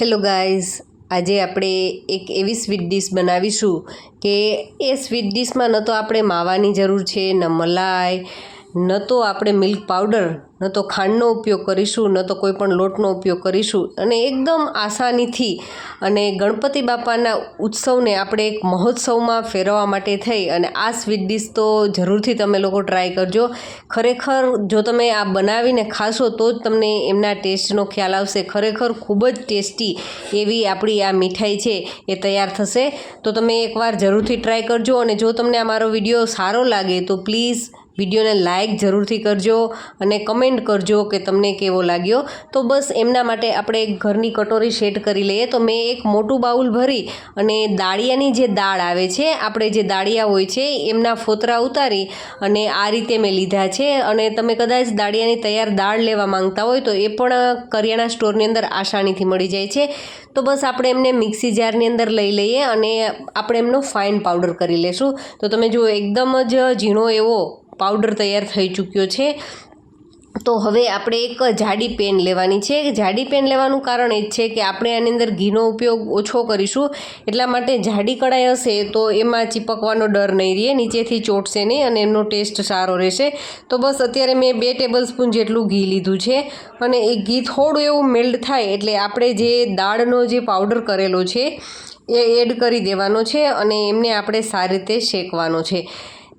Hello guys, આજે આપણે એક એવી સ્વીટ ડીશ બનાવીશું કે એ સ્વીટ ડીશમાં ન તો આપણે માવાની જરૂર છે, ન મલાઈ ન તો આપણે મિલ્ક પાવડર, ન તો ખાંડનો ઉપયોગ કરીશું, ન તો કોઈ પણ લોટનો ઉપયોગ કરીશું. અને એકદમ આસાનીથી અને ગણપતિ બાપાના ઉત્સવને આપણે એક મહોત્સવમાં ફેરવવા માટે થઈ. અને આ સ્વીટ ડીશ તો જરૂરથી તમે લોકો ટ્રાય કરજો. ખરેખર જો તમે આ બનાવીને ખાશો તો જ તમને એમના ટેસ્ટનો ખ્યાલ આવશે. ખરેખર ખૂબ જ ટેસ્ટી એવી આપણી આ મીઠાઈ છે, એ તૈયાર થશે. તો તમે એકવાર જરૂરથી ટ્રાય કરજો. અને જો તમને આ મારો વીડિયો સારો લાગે તો પ્લીઝ વિડીયોને લાઇક જરૂરથી કરજો અને કમેન્ટ કરજો કે તમને કેવો લાગ્યો. તો બસ એમના માટે આપણે એક ઘરની કટોરી સેટ કરી લઈએ. તો મેં એક મોટું બાઉલ ભરી અને દાળિયાની જે દાળ આવે છે, આપણે જે દાળિયા હોય છે, એમના ફોતરા ઉતારી અને આ રીતે મેં લીધા છે. અને તમે કદાચ દાળિયાની તૈયાર દાળ લેવા માંગતા હોય તો એ પણ કરિયાણા સ્ટોરની અંદર આસાનીથી મળી જાય છે. તો બસ આપણે એમને મિક્સી જારની અંદર લઈ લઈએ અને આપણે એમનો ફાઇન પાવડર કરી લેશું. તો તમે જુઓ, એકદમ જ ઝીણો એવો પાવડર તૈયાર થઈ ચૂક્યો છે. તો હવે આપણે એક જાડી પેન લેવાની છે. જાડી પેન લેવાનું કારણ એ જ છે કે આપણે આની અંદર ઘીનો ઉપયોગ ઓછો કરીશું. એટલા માટે જાડી કઢાઈ હશે તો એમાં ચીપકવાનો ડર નહીં રહે, નીચેથી ચોટશે નહીં અને એમનો ટેસ્ટ સારો રહેશે. તો બસ અત્યારે મેં બે ટેબલ સ્પૂન જેટલું ઘી લીધું છે અને એ ઘી થોડું એવું મેલ્ડ થાય એટલે આપણે જે દાળનો જે પાવડર કરેલો છે એ એડ કરી દેવાનો છે અને એમને આપણે સારી રીતે શેકવાનો છે.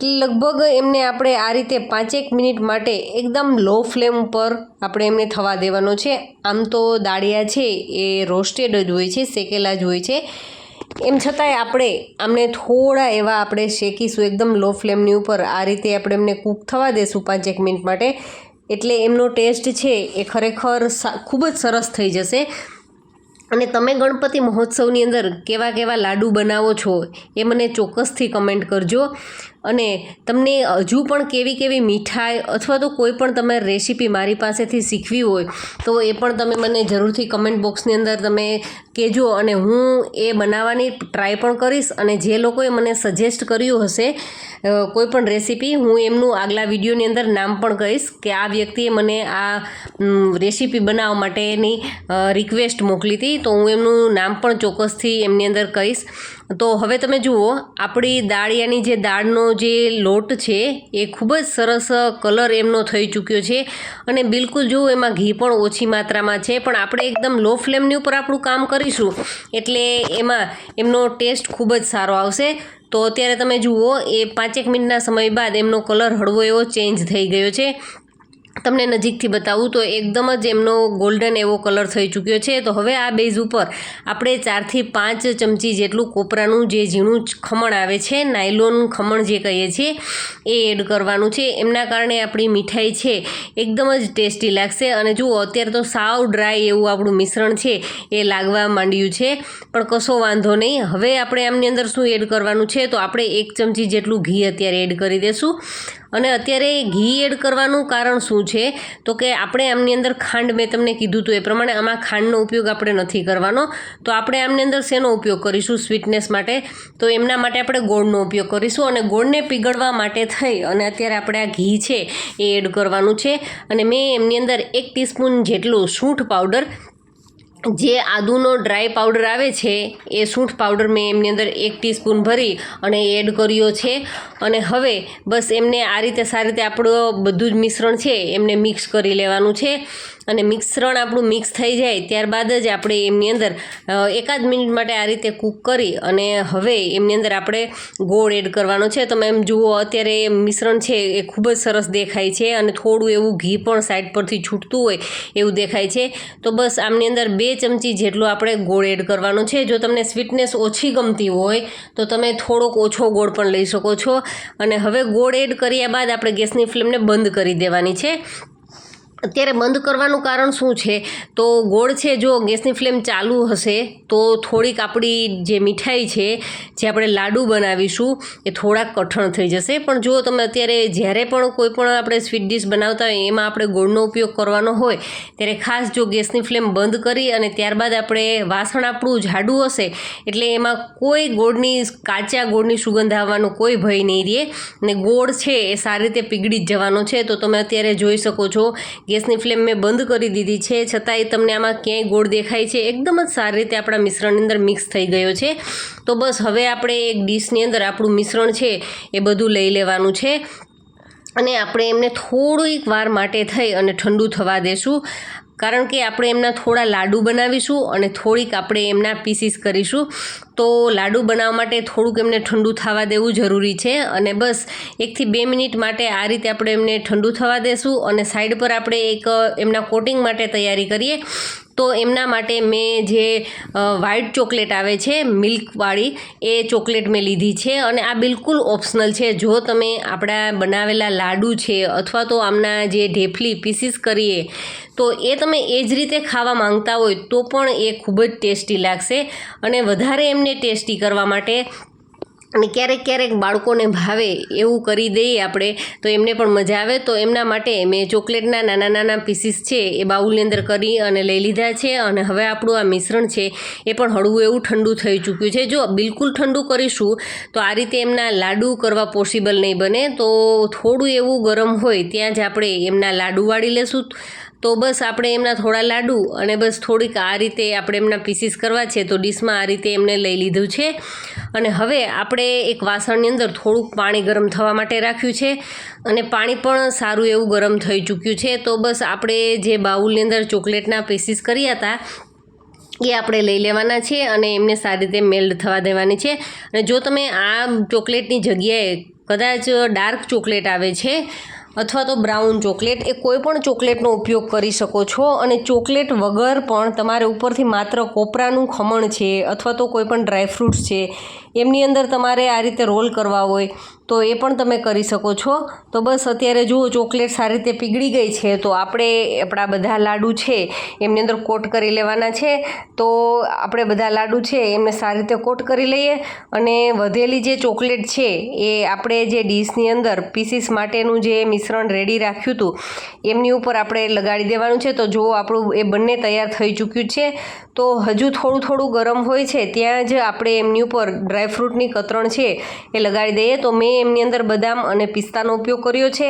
લગભગ એમને આપણે આ રીતે પાંચેક મિનિટ માટે એકદમ લો ફ્લેમ ઉપર આપણે એમને થવા દેવાનો છે. આમ તો દાળિયા છે એ રોસ્ટેડ જ હોય છે, શેકેલા જ હોય છે. એમ છતાંય આપણે આમને થોડા એવા આપણે શેકીશું એકદમ લો ફ્લેમની ઉપર. આ રીતે આપણે એમને કૂક થવા દેશું પાંચેક મિનિટ માટે. એટલે એમનો ટેસ્ટ છે એ ખરેખર ખૂબ જ સરસ થઈ જશે. અને તમે ગણપતિ મહોત્સવની અંદર કેવા કેવા લાડુ બનાવો છો એ મને ચોક્કસથી કમેન્ટ કરજો. અને તમને હજુ પણ કેવી કેવી મીઠાઈ અથવા તો કોઈ પણ તમે રેસીપી મારી પાસેથી શીખવી હોય તો એ પણ તમે મને જરૂરથી કમેન્ટ બોક્સની અંદર તમે કહેજો અને હું એ બનાવવાની ટ્રાય પણ કરીશ અને જે લોકોએ મને સજેસ્ટ કર્યું હશે કોઈ પણ રેસીપી હું એમનું આગલા વિડીયોની અંદર નામ પણ કહીશ કે આ વ્યક્તિએ મને આ રેસીપી બનાવવા માટેની રિક્વેસ્ટ મોકલી હતી. તો હું એમનું નામ પણ ચોક્કસથી એમની અંદર કહીશ. તો હવે તમે જુઓ, આપણી દાળિયાની જે દાળનો જે લોટ છે, એ ખૂબ જ સરસ કલર એમનો થઈ ચૂક્યો છે. અને બિલકુલ જુઓ, એમાં ઘી પણ ઓછી માત્રામાં છે. પણ આપણે એકદમ લો ફ્લેમની ઉપર આપણું કામ કરીશું, એટલે એમાં એમનો ટેસ્ટ ખૂબ જ સારો આવશે. તો અત્યારે તમે જુઓ, એ પાંચેક મિનિટના સમય બાદ એમનો કલર હળવો એવો ચેન્જ થઈ ગયો છે. તમને નજીકથી બતાવું તો એકદમ જ એમનો ગોલ્ડન એવો કલર થઈ ચૂક્યો છે. તો હવે આ બેઝ ઉપર આપણે ચારથી પાંચ ચમચી જેટલું કોપરાનું જે ઝીણું ખમણ આવે છે નાયલોન ખમણ જે કહીએ છીએ, એ એડ કરવાનું છે. એમના કારણે આપણી મીઠાઈ છે એકદમ જ ટેસ્ટી લાગશે. અને જુઓ, અત્યારે તો સાવ ડ્રાય એવું આપણું મિશ્રણ છે એ લાગવા માંડ્યું છે. પણ કશો વાંધો નહીં. હવે આપણે આમની અંદર શું એડ કરવાનું છે? તો આપણે એક ચમચી જેટલું ઘી અત્યારે એડ કરી દઈશું અને અત્યારે ઘી એડ કરવાનું કારણ શું છે? તો કે આપણે આમની અંદર ખાંડ મેં તમને કીધું હતું એ પ્રમાણે આમાં ખાંડનો ઉપયોગ આપણે નથી કરવાનો. તો આપણે આમની અંદર શેનો ઉપયોગ કરીશું? સ્વીટનેસ માટે. તો એમના માટે આપણે ગોળનો ઉપયોગ કરીશું અને ગોળને પીગળવા માટે થઈ અને અત્યારે આપણે આ ઘી છે એ એડ કરવાનું છે. અને મેં એમની અંદર એક ટીસ્પૂન જેટલું સૂંઠ પાવડર જે આદુનો ડ્રાય પાવડર આવે છે, એ સૂંઠ પાવડર મેં એમની અંદર એક ટીસ્પૂન ભરી અને એડ કર્યો છે. અને હવે બસ એમને આ રીતે સારી રીતે આપણું બધું જ મિશ્રણ છે, એમને મિક્સ કરી લેવાનું છે. અને મિશ્રણ આપણું મિક્સ થઈ જાય ત્યારબાદ જ આપણે એમની અંદર એકાદ મિનિટ માટે આ રીતે કૂક કરી અને હવે એમની અંદર આપણે ગોળ એડ કરવાનો છે. તમે એમ જુઓ, અત્યારે મિશ્રણ છે એ ખૂબ જ સરસ દેખાય છે અને થોડું એવું ઘી પણ સાઈડ પરથી છૂટતું હોય એવું દેખાય છે. તો બસ આમની અંદર બે ચમચી જેટલું આપણે ગોળ એડ કરવાનો છે. જો તમને સ્વીટનેસ ઓછી ગમતી હોય, તો તમે થોડોક ઓછો ગોળ પણ લઈ શકો છો. અને હવે ગોળ એડ કર્યા બાદ આપણે ગેસની ફ્લેમને બંધ કરી દેવાની છે. અત્યારે બંધ કરવાનું કારણ શું છે? તો ગોળ છે, જો ગેસની ફ્લેમ ચાલુ હશે, તો થોડીક આપણી જે મીઠાઈ છે, જે આપણે લાડુ બનાવીશું, એ થોડાક કઠણ થઈ જશે. પણ જો તમે અત્યારે જ્યારે પણ કોઈ પણ આપણે સ્વીટ ડીશ બનાવતા હોય, એમાં આપણે ગોળનો ઉપયોગ કરવાનો હોય, ત્યારે ખાસ જો ગેસની ફ્લેમ બંધ કરી અને ત્યારબાદ આપણે વાસણ આપણું જાડું હશે, એટલે એમાં કોઈ ગોળની કાચા ગોળની સુગંધ આવવાનો કોઈ ભય નહીં રહે. અને ગોળ છે, એ સારી રીતે પીગળી જ જવાનો છે. તો તમે અત્યારે જોઈ શકો છો ગેસની ફ્લેમ મેં બંધ કરી દીધી છે. છતાંય તમને આમાં ક્યાંય ગોળ દેખાય છે. એકદમ જ સારી રીતે આપણા મિશ્રણની અંદર મિક્સ થઈ ગયો છે. તો બસ હવે આપણે એક ડીશની અંદર આપણું મિશ્રણ છે એ બધું લઈ લેવાનું છે. અને આપણે એમને થોડીક વાર માટે થઈ અને ઠંડુ થવા દેશું. કારણ કે આપણે એમના થોડા લાડુ બનાવીશું અને થોડીક આપણે એમના પીસીસ કરીશું. તો લાડુ બનાવવા માટે થોડુંક એમને ઠંડુ થવા દેવું જરૂરી છે અને બસ એકથી બે મિનિટ માટે આ રીતે આપણે એમને ઠંડુ થવા દેશું અને સાઈડ પર આપણે એક એમના કોટિંગ માટે તૈયારી કરીએ. તો એમના માટે મેં જે વ્હાઇટ ચોકલેટ આવે છે મિલ્કવાળી એ ચોકલેટ મેં લીધી છે અને આ બિલકુલ ઓપ્શનલ છે. જો તમે આપણા બનાવેલા લાડુ છે અથવા તો આમના જે ઢેફલી પીસીસ કરીએ, તો એ તમે એ જ રીતે ખાવા માંગતા હોય તો પણ એ ખૂબ જ ટેસ્ટી લાગશે અને વધારે એમને ટેસ્ટી કરવા માટે અને ક્યારેક ક્યારેક બાળકોને ભાવે એવું કરી દઈએ આપણે, તો એમને પણ મજા આવે. તો એમના માટે મેં ચોકલેટના નાના નાના પીસીસ છે એ બાઉલની અંદર કરી અને લઈ લીધા છે. અને હવે આપણું આ મિશ્રણ છે એ પણ હળવું એવું ઠંડુ થઈ ચૂક્યું છે. જો બિલકુલ ઠંડુ કરીશું, તો આ રીતે એમના લાડુ કરવા પોસિબલ નહીં બને. તો થોડું એવું ગરમ હોય ત્યાં જ આપણે એમના લાડુ વાળી લેશું. તો બસ આપણે એમના થોડા લાડુ અને બસ થોડીક આ રીતે આપણે એમના પીસીસ કરવા છે, તો ડીશમાં આ રીતે એમને લઈ લીધું છે. અને હવે આપણે એક વાસણની અંદર થોડુંક પાણી ગરમ થવા માટે રાખ્યું છે અને પાણી પણ સારું એવું ગરમ થઈ ચૂક્યું છે. તો બસ આપણે જે બાઉલની અંદર ચોકલેટના પીસીસ કર્યા હતા, એ આપણે લઈ લેવાના છે અને એમને સારી રીતે મેલ્ડ થવા દેવાની છે. અને જો તમે આ ચોકલેટની જગ્યાએ કદાચ ડાર્ક ચોકલેટ આવે છે અથવા તો બ્રાઉન ચોકલેટ. એ કોઈ પણ ચોકલેટનો ઉપયોગ કરી શકો છો અને ચોકલેટ વગર પણ તમારે ઉપરથી માત્ર કોપરાનું ખમણ છે અથવા તો કોઈ પણ ડ્રાયફ્રૂટ્સ છે એમની અંદર તમારે આ રીતે રોલ કરવા હોય, તો એ પણ તમે કરી શકો છો. તો બસ અત્યારે જુઓ, ચોકલેટ સારી રીતે પીગળી ગઈ છે, તો આપણે આપણા બધા લાડુ છે, એમની અંદર કોટ કરી લેવાના છે. તો આપણે બધા લાડુ છે, એમને સારી રીતે કોટ કરી લઈએ. અને વધેલી જે ચોકલેટ છે, એ આપણે જે ડીશની અંદર પીસીસ માટેનું જે મિશ્રણ રેડી રાખ્યું હતું, એમની ઉપર આપણે લગાડી દેવાનું છે. તો જો આપણું એ બંને તૈયાર થઈ ચૂક્યું છે, તો હજુ થોડું થોડું ગરમ હોય છે, ત્યાં જ આપણે એમની ઉપર ડ્રાયફ્રૂટની કતરણ છે એ લગાડી દઈએ તો મેં એમની અંદર બદામ અને પિસ્તાનો ઉપયોગ કર્યો છે.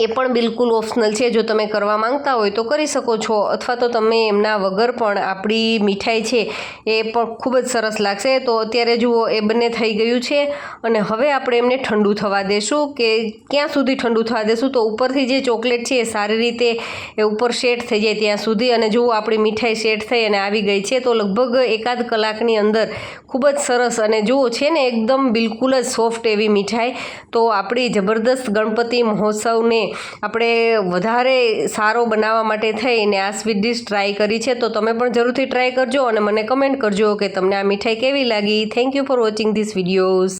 એ પણ બિલકુલ ઓપ્શનલ છે. જો તમે કરવા માંગતા હોય તો કરી શકો છો. અથવા તો તમે એમના વગર પણ આપણી મીઠાઈ છે એ પણ ખૂબ જ સરસ લાગશે. તો અત્યારે જુઓ, એ બંને થઈ ગયું છે. અને હવે આપણે એમને ઠંડુ થવા દેશું કે ક્યાં સુધી ઠંડુ થવા દેશું? તો ઉપરથી જે ચોકલેટ છે એ સારી રીતે એ ઉપર શેટ થઈ જાય ત્યાં સુધી. અને જુઓ, આપણી મીઠાઈ શેટ થઈ અને આવી ગઈ છે. તો લગભગ એકાદ કલાકની અંદર ખૂબ જ સરસ અને જુઓ, છે ને, એકદમ બિલકુલ જ સોફ્ટ એવી મીઠાઈ. તો આપણી જબરદસ્ત ગણપતિ મહોત્સવને આપણે વધારે સારો બનાવવા માટે થઈને આ સ્વીટ ડિશ ટ્રાય કરી છે, તો તમે પણ જરૂરથી ટ્રાય કરજો અને મને કમેન્ટ કરજો કે તમને આ મીઠાઈ કેવી લાગી. Thank you for watching this videos